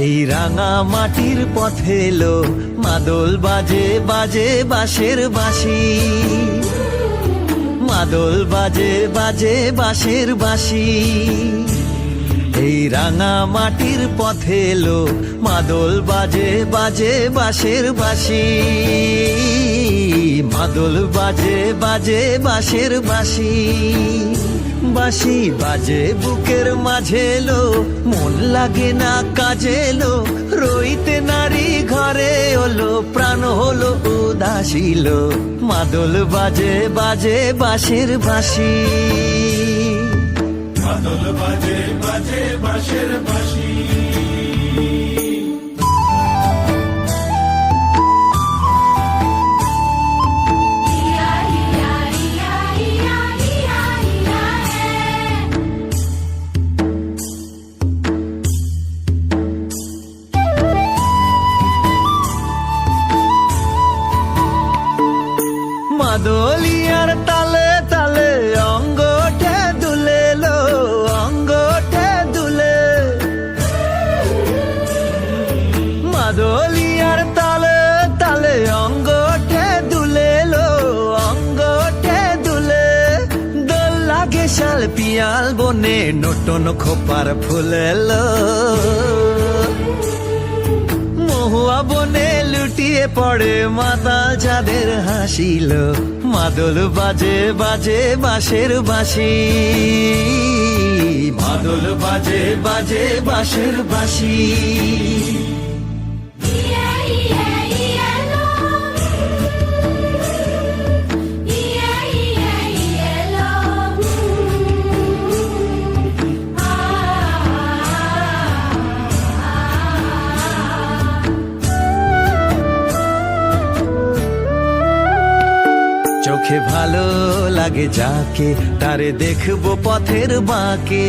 রাঙা মাটির পথে এলো, মাদল বাজে বাজে বাঁশের বাঁশি। মাদল বাজে বাজে বাঁশের বাঁশি। এই রাঙা মাটির পথে এলো, মাদল বাজে বাজে বাঁশের বাঁশি। মাদল বাজে বাজে বাঁশের বাঁশি। বাঁশি বাজে বুকের মাঝে এলো, মন লাগে না কাজে এলো। রইতে নারী ঘরে হলো, প্রাণ হলো উদাসিল মাদল বাজে বাজে বাঁশের বাঁশি মাদল বাজে বাজে বাঁশের বাঁশি মাদলিয়ার তালে তালে অঙ্গটে দুলে লো অঙ্গটে দুলে। মাদলিয়ার তালে তালে অঙ্গটে দুলে লো অঙ্গটে দুলে। দোল লাগে শাল পিয়াল বনে নটন খোপার ফুলেলো। মহুয়া বনে লুটিয়ে পড়ে মাতা যাদের হাসিল মাদল বাজে বাজে বাঁশের বাসি মাদল বাজে বাজে বাঁশের বাঁশি। চোখে ভালো লাগে যাকে, তারে দেখব পথের বাঁকে।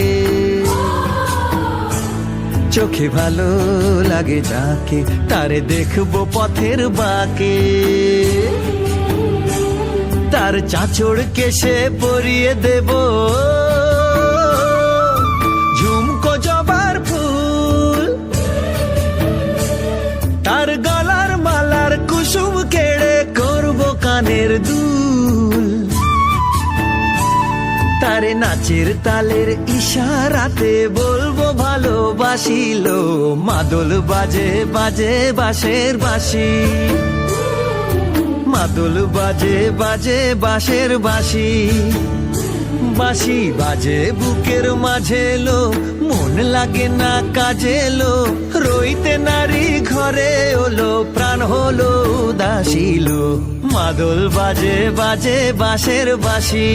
চোখে ভালো লাগে যাকে, তারে দেখব পথের বাঁকে। তার চাচড় কেসে পরিয়ে দেব। তারে নাচের তালের ইশারাতে বলব ভালোবাসিল, মাদল বাজে বাজে বাঁশের বাঁশি। মাদল বাজে বাজে বাঁশের বাঁশি। বাঁশি বাজে বুকের মাঝে লো, মন লাগে না কাজে লো। রইতে নারী ঘরে হলো প্রাণ হলো উদাসীল মাদল বাজে বাজে বাঁশের বাসি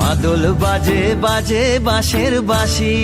মাদল বাজে বাজে বাঁশের বাঁশি।